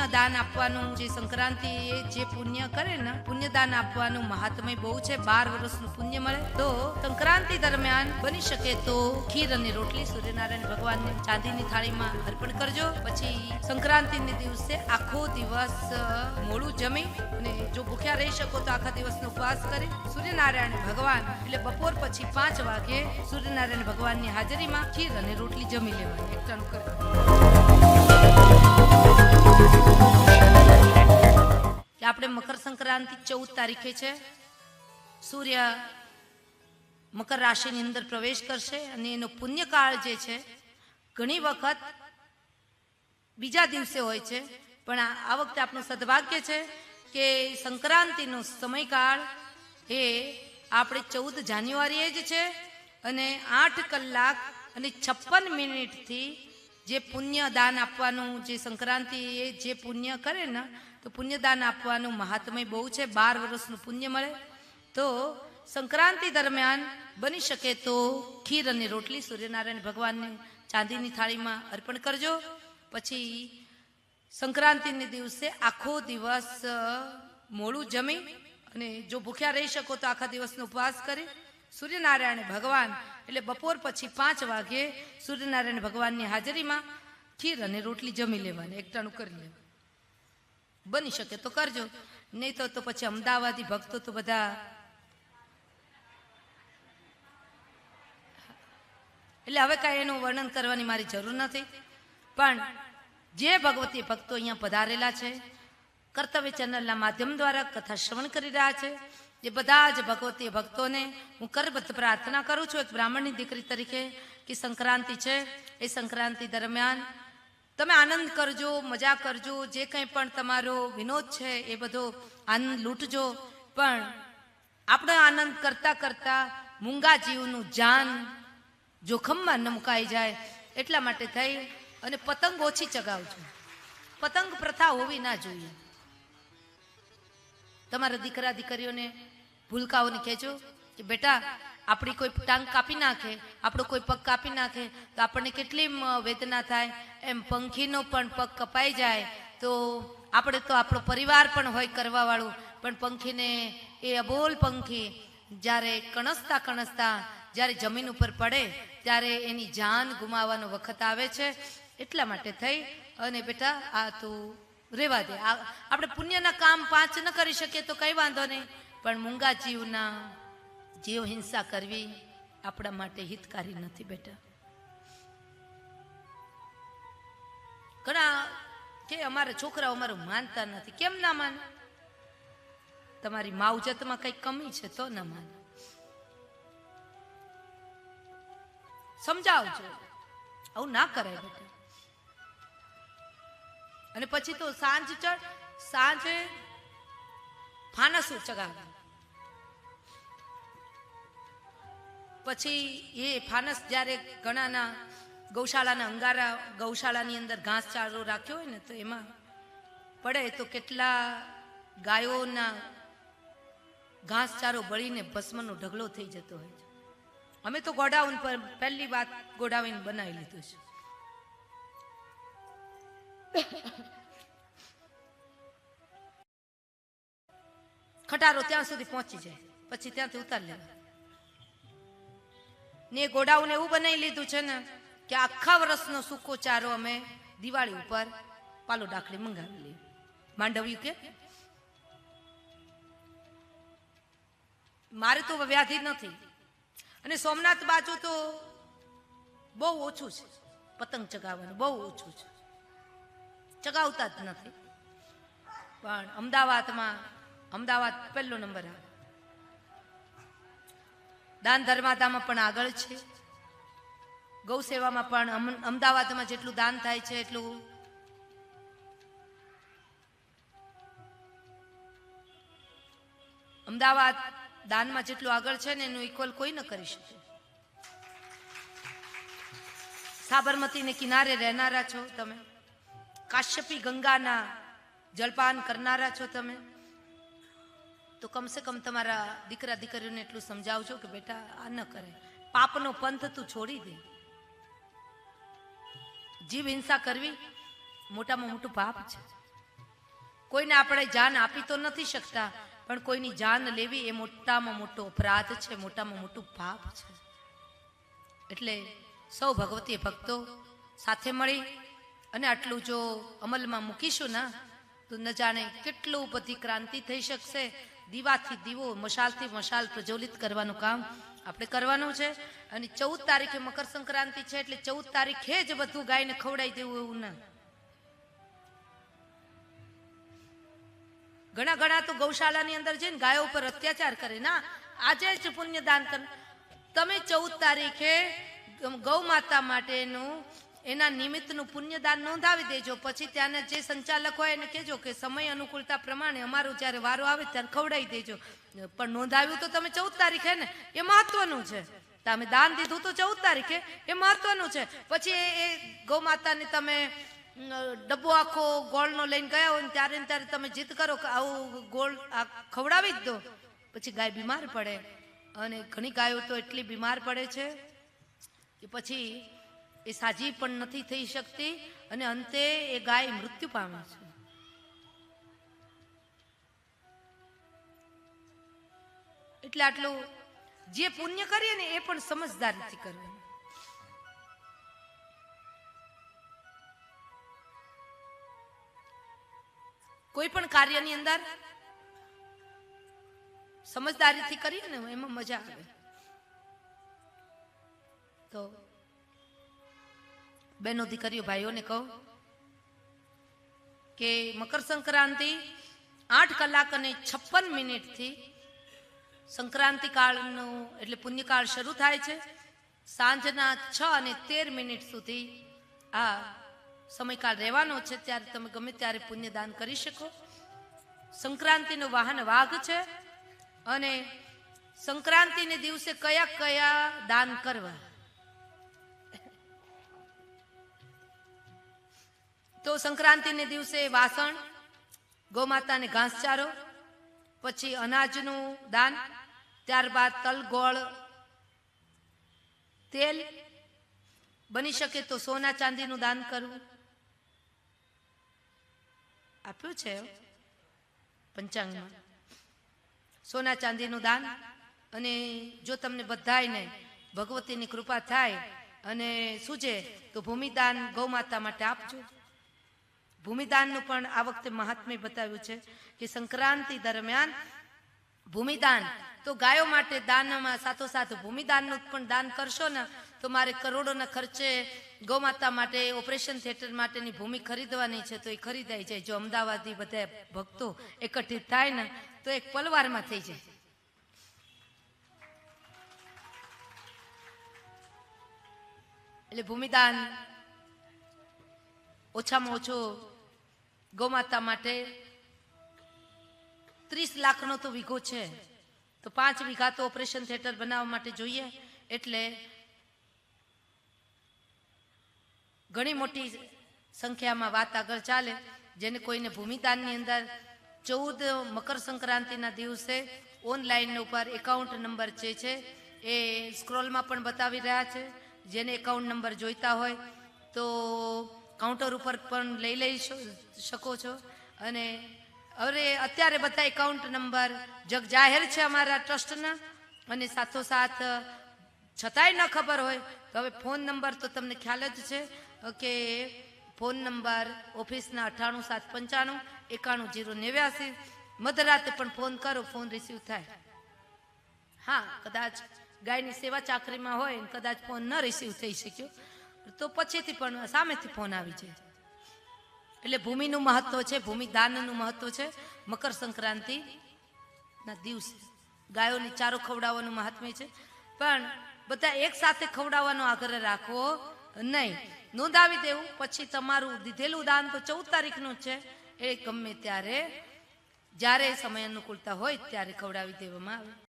પુણ્ય દાન આપવાનું જે સંક્રાંતિ જે પુણ્ય કરે ને પુણ્ય દાન આપવાનું મહાત્મય બહુ છે, બાર વર્ષનું પુણ્ય મળે. તો સંક્રાંતિ દરમિયાન બની શકે તો ખીર અને રોટલી સૂર્યનારાયણ ભગવાનને ચાંદીની થાળીમાં અર્પણ કરજો. પછી સંક્રાંતિને દિવસે આખો દિવસ મોડું જમી અને જો ભૂખ્યા રહી શકો તો આખા દિવસનો ઉપવાસ કરી સૂર્યનારાયણ ભગવાન એટલે બપોર પછી પાંચ વાગે સૂર્યનારાયણ ભગવાનની હાજરીમાં ખીર અને રોટલી જમી લેવાની. એકટાણું કરી. આપણે મકર સંક્રાંતિ ચૌદ તારીખે છે. સૂર્ય મકર રાશિની અંદર પ્રવેશ કરશે અને એનો પુણ્યકાળ જે છે, ઘણી વખત બીજા દિવસે હોય છે. પણ આ વખતે આપણું સદભાગ્ય છે કે સંક્રાંતિનો સમયકાળ એ આપણે ચૌદ જાન્યુઆરીએ જ છે અને આઠ કલાક અને છપ્પન મિનિટથી જે પુણ્ય દાન આપવાનું જે સંક્રાંતિ એ જે પુણ્ય કરે ને તો પુણ્યદાન આપવાનું મહાત્મય બહુ છે, બાર વર્ષનું પુણ્ય મળે. તો સંક્રાંતિ દરમિયાન બની શકે તો ખીર અને રોટલી સૂર્યનારાયણ ભગવાનને ચાંદીની થાળીમાં અર્પણ કરજો. પછી સંક્રાંતિને દિવસે આખો દિવસ મોડું જમી અને જો ભૂખ્યા રહી શકો તો આખા દિવસનો ઉપવાસ કરી સૂર્યનારાયણ ભગવાન એટલે બપોર પછી પાંચ વાગે સૂર્યનારાયણ ભગવાનની હાજરીમાં ખીર અને રોટલી જમી લેવાની, એકટાણું કરી લેવાનું. બની શકે તો કરજો. નહીં તો તો પછી અમદાવાદી ભક્તો તો બધા એટલે હવે કાંઈ એનું વર્ણન કરવાની મારી જરૂર નથી. પણ જે ભગવતી ભક્તો અહીંયા પધારેલા છે, કર્તવ્ય ચેનલના માધ્યમ દ્વારા કથા શ્રવણ કરી રહ્યા છે, એ બધા જ ભગવતી ભક્તોને હું કરબદ્ધ પ્રાર્થના કરું છું. એક બ્રાહ્મણની દીકરી તરીકે કે સંક્રાંતિ છે, એ સંક્રાંતિ દરમિયાન તમે આનંદ કરજો, મજા કરજો, જે કંઈ પણ તમારો વિનોદ છે એ બધો આનંદ લૂંટજો. પણ આપણે આનંદ કરતા કરતા મૂંગા જીવનું જાન જોખમમાં ન મુકાઈ જાય એટલા માટે થઈ અને પતંગ ઓછી ચગાવજો. પતંગ પ્રથા હોવી ના જોઈએ. તમારા દીકરા દીકરીઓને ભૂલકાઓને કહેજો કે બેટા આપણી કોઈ ટાંગ કાપી નાખે, આપણો કોઈ પગ કાપી નાખે, તો આપણને કેટલી વેદના થાય. એમ પંખીનો પણ પગ કપાઈ જાય, તો આપણે તો આપણો પરિવાર પણ હોય કરવાવાળું, પણ પંખીને એ અબોલ પંખી જ્યારે કણસતા કણસતા, જ્યારે જમીન ઉપર પડે, ત્યારે એની જાન ગુમાવવાનો વખત આવે છે. એટલા માટે થઈ, અને બેટા, આ તું રેવા દે. આપણે પુણ્યના કામ પાંચ ન કરી શકીએ તો કંઈ વાંધો નહીં, પણ મૂંગા જીવના જીવ હિંસા કરવી આપણા માટે હિતકારી નથી બેટા. ઘણા કે અમારા છોકરાઓ અમારું માનતા નથી. કેમ ના માને? તમારી માવજતમાં કઈ કમી છે તો ના માને. સમજાવજો. આવું ના કરાય બેટા. અને પછી તો સાંજ ચડ સાંજે ફાનસ ચગાવે. પછી એ ફાનસ જ્યારે ઘણાના ગૌશાળાના અંગારા ગૌશાળાની અંદર ઘાસ ચારો રાખ્યો હોય ને, તો એમાં પડે તો કેટલા ગાયોના ઘાસચારો બળીને ભસ્મનો ઢગલો થઈ જતો હોય છે. અમે તો ગોડાઉન પર પહેલી વાત ગોડાઉન બનાવી લીધું છે. ખટારો ત્યાં સુધી પહોંચી જાય, પછી ત્યાંથી ઉતાર લેવા ને ગોડાઉન એવું બનાવી લીધું છે ને કે આખા વર્ષનો સૂકો ચારો અમે દિવાળી ઉપર પાલો ડાકડી મંગાવી લઈએ. માંડવ્યું કે? મારે તો વ્યાધિ નથી. અને સોમનાથ બાજુ તો બહુ ઓછું છે. પતંગ ચગાવવાનું બહુ ઓછું છે. ચગાવતા જ નથી. પણ અમદાવાદમાં, અમદાવાદ પહેલો નંબર આવે. દાન ધર્માદામાં પણ આગળ છે. ગૌ સેવામાં પણ અમ- અમદાવાદમાં જેટલું દાન થાય છે એટલું અમદાવાદ દાનમાં જેટલું આગળ છે ને એનું ઇક્વલ કોઈ ન કરી શકે. સાબરમતીને કિનારે રહેનારા છો તમે. કાશ્યપી ગંગાના જલપાન કરનારા છો તમે. તો કમસે કમ તમારા દીકરા, દીકરીઓને એટલું સમજાવજો કે બેટા, આ ન કરે. પાપનો પંથ તું છોડી દે. જીવ હિંસા કરવી મોટામાં મોટું પાપ છે. કોઈને આપણે જાન આપી તો નથી શકતા, પણ કોઈની જાન લેવી એ મોટામાં મોટો અપરાધ છે, મોટામાં મોટું પાપ છે. એટલે સૌ ભગવતી ભક્તો સાથે મળી અને આટલું જો અમલમાં મૂકીશું ને, તો ન જાણે કેટલું બધી ક્રાંતિ થઈ શકશે દીવાથી દીવો મશાલથી મશાલ પ્રજ્વલિત કરવાનું કામ આપણે કરવાનું છે. અને ચૌદ તારીખે મકર સંક્રાંતિ છે એટલે ચૌદ તારીખે જ બધું ગાયને ખવડાવી દેવું એવું ના. ઘણા ઘણા તો ગૌશાળાની અંદર જઈને ગાયો ઉપર અત્યાચાર કરે. ના, આજે જ પુણ્યદાન કર. તમે ચૌદ તારીખે ગૌ માતા માટેનું એના નિમિત્તનું પુણ્યદાન નોંધાવી દેજો. પછી ત્યાંના જે સંચાલક હોય એને કહેજો કે સમય અનુકૂળતા પ્રમાણે અમારું જ્યારે વારો આવે ત્યારે ખવડાવી દેજો. પણ નોંધાવ્યું તો તમે ચૌદ તારીખે ને, એ મહત્વનું છે. તમે દાન દીધું તો ચૌદ તારીખે, એ મહત્વનું છે. પછી એ ગૌમાતાને તમે ડબ્બો આખો ગોળનો લઈને ગયા હોય ત્યારે ત્યારે તમે જીત કરો કે આવું ગોળ આ ખવડાવી જ દો. પછી ગાય બીમાર પડે. અને ઘણી ગાયો તો એટલી બીમાર પડે છે કે પછી એ સાજી પણ નથી થઈ શકતી અને અંતે એ ગાય મૃત્યુ પામે છે. એટલે આટલું જે પુણ્ય કરીએ ને એ પણ સમજદારીથી કરવું કોઈ પણ કાર્યની અંદર સમજદારીથી કરીએ ને એમાં મજા આવે. તો બેનો દીકરીઓ, ભાઈઓને કહું કે મકર સંક્રાંતિ આઠ કલાક અને છપ્પન મિનિટથી સંક્રાંતિ કાળનું એટલે પુણ્યકાળ શરૂ થાય છે. સાંજના છ અને તેર મિનિટ સુધી આ સમયકાળ રહેવાનો છે. ત્યારે તમે ગમે ત્યારે પુણ્યદાન કરી શકો. સંક્રાંતિનું વાહન વાઘ છે અને સંક્રાંતિને દિવસે કયા કયા દાન કરવા? તો સંક્રાંતિને દિવસે વાસણ, ગૌમાતાને ઘાસચારો, પછી અનાજનું દાન, ત્યારબાદ તલ ગોળ તેલ, બની શકે તો સોના ચાંદીનું દાન કરવું. આપ્યું છે પંચાંગમાં. સોના ચાંદીનું દાન અને જો તમને બધાને ભગવતીની કૃપા થાય અને સૂજે તો ભૂમિદાન ગૌમાતા માટે આપજો. ભૂમિદાનનું પણ આ વખતે મહાત્મ્ય બતાવ્યું છે કે સંક્રાંતિ દરમિયાન ભૂમિદાન, તો ગાયો માટે દાનમાં સાથોસાથ ભૂમિદાનનું પણ દાન કરશો ને, તો મારે કરોડોના ખર્ચે ગૌમાતા માટે ઓપરેશન થિયેટર માટેની ભૂમિ ખરીદવાની છે, તો એ ખરીદાઈ જાય. જો અમદાવાદી બધા ભક્તો એકઠિત થાય ને, તો એક પલવારમાં થઈ જાય. એટલે ભૂમિદાન ઓછામાં ઓછો ગૌમાતા માટે ત્રીસ લાખનો તો વીઘો છે. તો પાંચ વીઘા તો ઓપરેશન થિયેટર બનાવવા માટે જોઈએ. એટલે ઘણી મોટી સંખ્યામાં વાત આગળ ચાલે, જેને કોઈને ભૂમિદાનની અંદર ચૌદ મકર સંક્રાંતિના દિવસે ઓનલાઈન ઉપર એકાઉન્ટ નંબર જે છે, એ સ્ક્રોલમાં પણ બતાવી રહ્યા છે. જેને એકાઉન્ટ નંબર જોઈતા હોય, તો કાઉન્ટર ઉપર પણ લઈ લઈ શકો છો. અને હવે અત્યારે બધા એકાઉન્ટ નંબર જગ જાહેર છે અમારા ટ્રસ્ટના. અને સાથોસાથ, છતાંય ન ખબર હોય, તો હવે ફોન નંબર તો તમને ખ્યાલ જ છે. કે ફોન નંબર ઓફિસના અઠ્ઠાણું, સાત પંચાણું, એકાણું, જીરો નેવ્યાસી. મધરાતે પણ ફોન કરો, ફોન રિસીવ થાય. હા, કદાચ ગાયની સેવા ચાકરીમાં હોય કદાચ ફોન ન રિસીવ થઈ શક્યો. તો પછીથી પણ સામેથી ફોન આવી જાય. એટલે ભૂમિનું મહત્વ છે, ભૂમિ દાનનું મહત્વ છે, મકર સંક્રાંતિ ના દિવસે. ગાયોને ચારો ખવડાવવાનું મહાત્મ્ય છે. પણ બધા એક સાથે ખવડાવવાનો આગ્રહ રાખવો નહીં. નોંધાવી દેવું, પછી તમારું દીધેલું દાન તો ચૌદ તારીખનું છે. એ ગમે ત્યારે, જ્યારે સમય અનુકૂળતા હોય ત્યારે ખવડાવી દેવામાં આવે.